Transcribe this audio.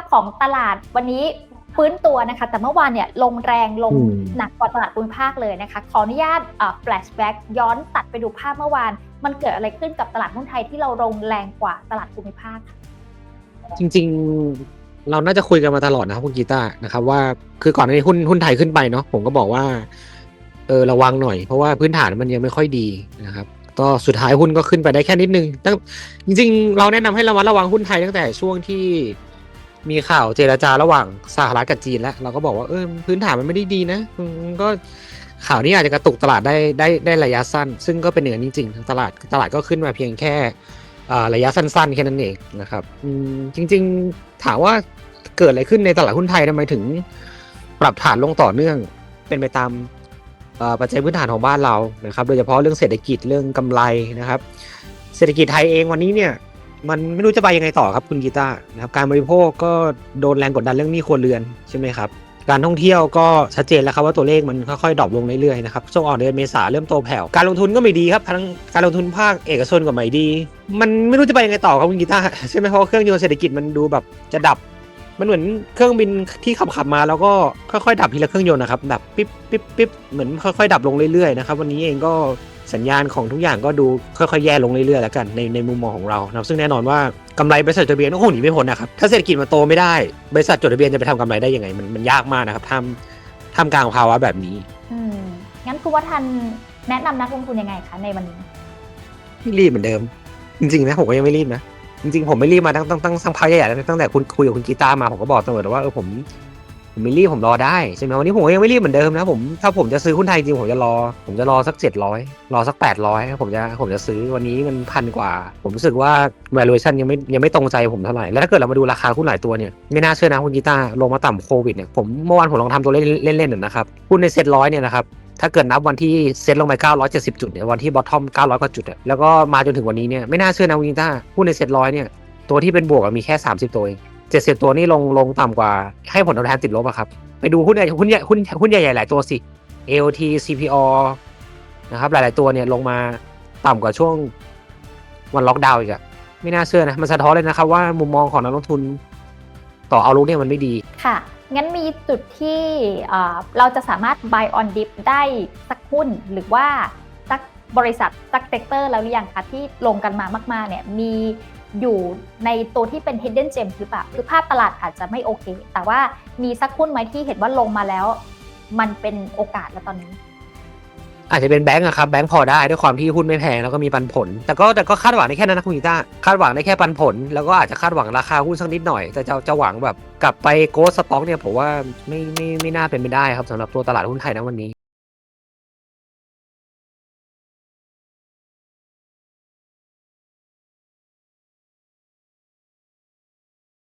พของตลาดวันนี้ฟื้นตัวนะคะ แต่เมื่อวานเนี่ยลงแรงลงอืมหนักกว่าตลาดภูมิภาคเลยนะคะ ขออนุญาตแฟลชแบ็กย้อนตัดไปดูภาพเมื่อวาน มันเกิดอะไรขึ้นกับตลาดหุ้นไทยที่เราลงแรงกว่าตลาดภูมิภาคค่ะจริงๆเราน่าจะคุยกันมาตลอดนะครับคุณกีตาร์นะครับว่าคือก่อนหน้านี้หุ้นหุ้นไทยขึ้นไปเนาะผมก็บอกว่าเออระวังหน่อยเพราะว่าพื้นฐานมันยังไม่ค่อยดีนะครับก็สุดท้ายหุ้นก็ขึ้นไปได้แค่นิดนึงตั้งจริง ๆ เราแนะนำให้ระมัดระวังหุ้นไทยตั้งแต่ช่วงที่ มีข่าวเจรจาระหว่างสหรัฐกับจีนแล้ว เราก็บอกว่าเออพื้นฐานมันไม่ได้ดีนะอืมก็ข่าวนี้อาจจะกระตุกตลาดได้ได้ได้ระยะสั้น ซึ่งก็เป็นอย่างนั้จริงๆตลาดตลาดก็ขึ้นมาเพียงแค่ระยะสั้นๆแค่นั้นเองนะครับจริงๆถามว่าเกิดอะไรขึ้นในตลาดหุ้นไทยทำไมถึงปรับฐานลงต่อเนื่อง เป็นไปตามปัจจัยพื้นฐานของบ้านเรานะครับ โดยเฉพาะเรื่องเศรษฐกิจเรื่องกำไรนะครับ เศรษฐกิจไทยเองวันนี้เนี่ย มันไม่รู้จะไปยังไงต่อครับคุณกีตาร์นะครับการบริโภคก็โดนแรงกดดันเรื่องหนี้ครัวเรือนใช่ไหมครับการท่องเที่ยวก็ชัดเจนแล้วครับว่าตัวเลขมันค่อยๆดรอปลงเรื่อยๆนะครับช่วงออกเดือนเมษาเริ่มโตแผ่วการลงทุนก็ไม่ดีครับทั้งการลงทุนภาคเอกชนก็ไม่ดี มันไม่รู้จะไปยังไงต่อครับคุณกีตาร์ใช่ไหมเพราะเครื่องยนต์เศรษฐกิจมันดูแบบจะดับ มันเหมือนเครื่องบินที่ขับขับมาแล้วก็ค่อยๆ ดับทีละเครื่องยนต์นะครับดับปิ๊บปิ๊บปิ๊บเหมือนค่อยๆ ดับลงเรื่อยๆนะครับวันนี้เองก็สัญญาณของทุกอย่างก็ดูค่อยๆแย่ลงเรื่อยๆแล้วกันในในมุมมองของเรานะครับซึ่งแน่นอนว่ากำไรบริษัทจดทะเบียนก็คงหนีไม่พ้นนะครับถ้าเศรษฐกิจมันโตไม่ได้บริษัทจดทะเบียนจะไปทำกำไรได้ยังไงมันมันยากมากนะครับทำทำกลางภาวะแบบนี้ อืมงั้นคุณวัฒนแนะนำนักลงทุนยังไงคะในวันนี้ไม่รีบเหมือนเดิม จริงๆนะผมก็ยังไม่รีบนะ จริงๆ ผมไม่รีบมาตั้งตั้งตั้งสักพักใหญ่ๆแล้วตั้งแต่คุณคุยกับคุณกีตาร์มาผมก็บอกเสมอว่าเออผม ผมไม่รีบผมรอได้ใช่ไหมวันนี้ผมก็ยังไม่รีบเหมือนเดิมนะผมถ้าผมจะซื้อหุ้นไทยจริงผมจะรอ ผมจะรอสักเจ็ดร้อยรอสักแปดร้อยผมจะผมจะซื้อวันนี้มันพันกว่า ผมรู้สึกว่า valuation ยังไม่ยังไม่ตรงใจผมเท่าไหร่แล้วถ้าเกิดเรามาดูราคาหุ้นหลายตัวเนี่ยไม่น่าเชื่อนะคุณกีตาร์ลงมาต่ำโควิดเนี่ยผมเมื่อวานผมลองทำตัวเล่นเล่นๆนะครับหุ้นในเซ็ตร้อยเนี่ยนะครับถ้าเกิดนับวันที่เซ็ตลงไป 970 จุดเนี่ยวันที่บอททอม 900 กว่าจุดเนี่ยแล้วก็มาจนถึงวันนี้เนี่ยไม่น่าเชื่อนะวินต้าหุ้นในเซ็ตร้อยเนี่ยตัวที่เป็นบวกมีแค่ 30 ตัวเอง 70ตัวนี่ลงลงต่ำกว่า ให้ผลตอบแทนติดลบอะครับ ไปดูหุ้นใหญ่หุ้นใหญ่หุ้นหุ้นใหญ่ๆหลายตัวสิ AOT CPO นะครับหลาย ๆ ตัวเนี่ยลงมาต่ำกว่าช่วงวันล็อกดาวน์อีกอะไม่น่าเชื่อนะ มันสะท้อนเลยนะครับว่ามุมมองของนักลงทุนต่อเอาลุกเนี่ยมันไม่ดี ค่ะ งั้นมีจุดที่เอ่อเราจะสามารถ buy on dip ได้สักหุ้นหรือว่าสักบริษัทสักเซกเตอร์แล้วหรือยังคะที่ลงกันมามากๆเนี่ยมี อยู่ในตัวที่เป็น hidden gem หรือเปล่าคือภาพตลาดอาจจะไม่โอเค แต่ว่ามีสักหุ้นไหมที่เห็นว่าลงมาแล้ว มันเป็นโอกาสแล้วตอนนี้ อาจจะเป็นแบงก์อะครับแบงก์พอได้ด้วยความที่หุ้นไม่แพงแล้วก็มีปันผล แต่ก็แต่ก็คาดหวังได้แค่นั้นนะคุณกีตาคาดหวังได้แค่ปันผล แล้วก็อาจจะคาดหวังราคาหุ้นสักนิดหน่อย แต่จะจะหวังแบบกลับไปโกสต็อกเนี่ยผมว่าไม่ไม่ไม่น่าเป็นไปได้ครับสำหรับตัวตลาดหุ้นไทยนะวันนี้